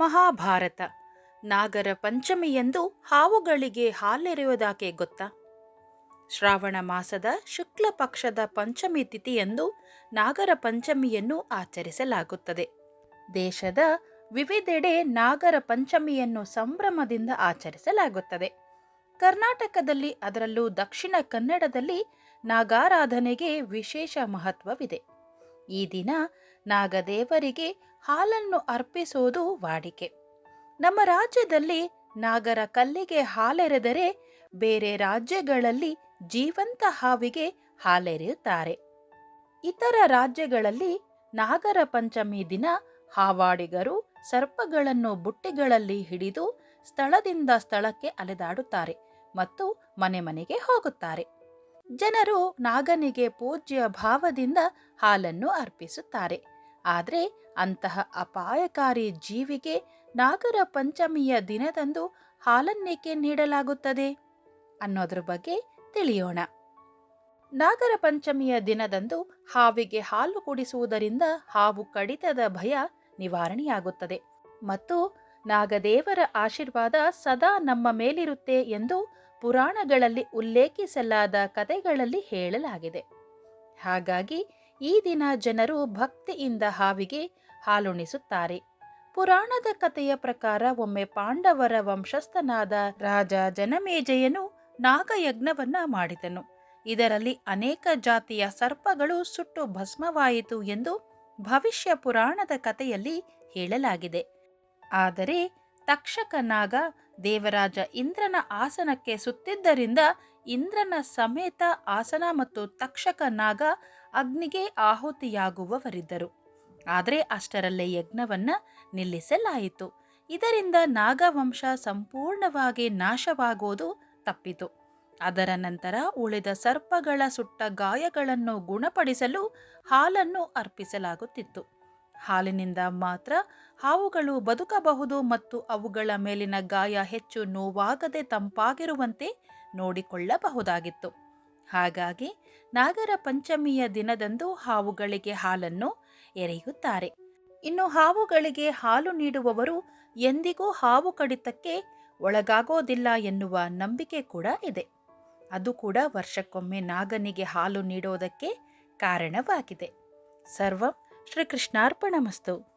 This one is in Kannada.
ಮಹಾಭಾರತ. ನಾಗರ ಪಂಚಮಿಯಂದು ಹಾವುಗಳಿಗೆ ಹಾಲೆರೆಯುವುದಾಕೆ ಗೊತ್ತಾ? ಶ್ರಾವಣ ಮಾಸದ ಶುಕ್ಲ ಪಕ್ಷದ ಪಂಚಮಿ ತಿಥಿಯಂದು ನಾಗರ ಪಂಚಮಿಯನ್ನು ಆಚರಿಸಲಾಗುತ್ತದೆ. ದೇಶದ ವಿವಿಧೆಡೆ ನಾಗರ ಪಂಚಮಿಯನ್ನು ಸಂಭ್ರಮದಿಂದ ಆಚರಿಸಲಾಗುತ್ತದೆ. ಕರ್ನಾಟಕದಲ್ಲಿ ಅದರಲ್ಲೂ ದಕ್ಷಿಣ ಕನ್ನಡದಲ್ಲಿ ನಾಗಾರಾಧನೆಗೆ ವಿಶೇಷ ಮಹತ್ವವಿದೆ. ಈ ದಿನ ನಾಗದೇವರಿಗೆ ಹಾಲನ್ನು ಅರ್ಪಿಸುವುದು ವಾಡಿಕೆ. ನಮ್ಮ ರಾಜ್ಯದಲ್ಲಿ ನಾಗರ ಕಲ್ಲಿಗೆ ಹಾಲೆರೆದರೆ ಬೇರೆ ರಾಜ್ಯಗಳಲ್ಲಿ ಜೀವಂತ ಹಾವಿಗೆ ಹಾಲೆರೆಯುತ್ತಾರೆ. ಇತರ ರಾಜ್ಯಗಳಲ್ಲಿ ನಾಗರ ಪಂಚಮಿ ದಿನ ಹಾವಾಡಿಗರು ಸರ್ಪಗಳನ್ನು ಬುಟ್ಟಿಗಳಲ್ಲಿ ಹಿಡಿದು ಸ್ಥಳದಿಂದ ಸ್ಥಳಕ್ಕೆ ಅಲೆದಾಡುತ್ತಾರೆ ಮತ್ತು ಮನೆ ಮನೆಗೆ ಹೋಗುತ್ತಾರೆ. ಜನರು ನಾಗನಿಗೆ ಪೂಜ್ಯ ಭಾವದಿಂದ ಹಾಲನ್ನು ಅರ್ಪಿಸುತ್ತಾರೆ. ಆದರೆ ಅಂತಹ ಅಪಾಯಕಾರಿ ಜೀವಿಗೆ ನಾಗರ ಪಂಚಮಿಯ ದಿನದಂದು ಹಾಲನ್ನೇಕೆ ನೀಡಲಾಗುತ್ತದೆ ಅನ್ನೋದ್ರ ಬಗ್ಗೆ ತಿಳಿಯೋಣ. ನಾಗರ ಪಂಚಮಿಯ ದಿನದಂದು ಹಾವಿಗೆ ಹಾಲು ಕುಡಿಸುವುದರಿಂದ ಹಾವು ಕಡಿತದ ಭಯ ನಿವಾರಣೆಯಾಗುತ್ತದೆ ಮತ್ತು ನಾಗದೇವರ ಆಶೀರ್ವಾದ ಸದಾ ನಮ್ಮ ಮೇಲಿರುತ್ತೆ ಎಂದು ಪುರಾಣಗಳಲ್ಲಿ ಉಲ್ಲೇಖಿಸಲಾದ ಕಥೆಗಳಲ್ಲಿ ಹೇಳಲಾಗಿದೆ. ಹಾಗಾಗಿ ಈ ದಿನ ಜನರು ಭಕ್ತಿಯಿಂದ ಹಾವಿಗೆ ಹಾಲುಣಿಸುತ್ತಾರೆ. ಪುರಾಣದ ಕಥೆಯ ಪ್ರಕಾರ ಒಮ್ಮೆ ಪಾಂಡವರ ವಂಶಸ್ಥನಾದ ರಾಜ ಜನಮೇಜಯನು ನಾಗಯಜ್ಞವನ್ನ ಮಾಡಿದನು. ಇದರಲ್ಲಿ ಅನೇಕ ಜಾತಿಯ ಸರ್ಪಗಳು ಸುಟ್ಟು ಭಸ್ಮವಾಯಿತು ಎಂದು ಭವಿಷ್ಯ ಪುರಾಣದ ಕಥೆಯಲ್ಲಿ ಹೇಳಲಾಗಿದೆ. ಆದರೆ ತಕ್ಷಕ ನಾಗ ದೇವರಾಜ ಇಂದ್ರನ ಆಸನಕ್ಕೆ ಸುತ್ತಿದ್ದರಿಂದ ಇಂದ್ರನ ಸಮೇತ ಆಸನ ಮತ್ತು ತಕ್ಷಕ ನಾಗ ಅಗ್ನಿಗೆ ಆಹುತಿಯಾಗುವವರಿದ್ದರು. ಆದರೆ ಅಷ್ಟರಲ್ಲೇ ಯಜ್ಞವನ್ನ ನಿಲ್ಲಿಸಲಾಯಿತು. ಇದರಿಂದ ನಾಗವಂಶ ಸಂಪೂರ್ಣವಾಗಿ ನಾಶವಾಗುವುದು ತಪ್ಪಿತು. ಅದರ ನಂತರ ಉಳಿದ ಸರ್ಪಗಳ ಸುಟ್ಟ ಗಾಯಗಳನ್ನು ಗುಣಪಡಿಸಲು ಹಾಲನ್ನು ಅರ್ಪಿಸಲಾಗುತ್ತಿತ್ತು. ಹಾಲಿನಿಂದ ಮಾತ್ರ ಹಾವುಗಳು ಬದುಕಬಹುದು ಮತ್ತು ಅವುಗಳ ಮೇಲಿನ ಗಾಯ ಹೆಚ್ಚು ನೋವಾಗದೆ ತಂಪಾಗಿರುವಂತೆ ನೋಡಿಕೊಳ್ಳಬಹುದಾಗಿತ್ತು. ಹಾಗಾಗಿ ನಾಗರ ಪಂಚಮಿಯ ದಿನದಂದು ಹಾವುಗಳಿಗೆ ಹಾಲನ್ನು ಎರೆಯುತ್ತಾರೆ. ಇನ್ನು ಹಾವುಗಳಿಗೆ ಹಾಲು ನೀಡುವವರು ಎಂದಿಗೂ ಹಾವು ಕಡಿತಕ್ಕೆ ಒಳಗಾಗೋದಿಲ್ಲ ಎನ್ನುವ ನಂಬಿಕೆ ಕೂಡ ಇದೆ. ಅದು ಕೂಡ ವರ್ಷಕ್ಕೊಮ್ಮೆ ನಾಗನಿಗೆ ಹಾಲು ನೀಡೋದಕ್ಕೆ ಕಾರಣವಾಗಿದೆ. ಸರ್ವಂ ಶ್ರೀಕೃಷ್ಣಾರ್ಪಣಮಸ್ತು.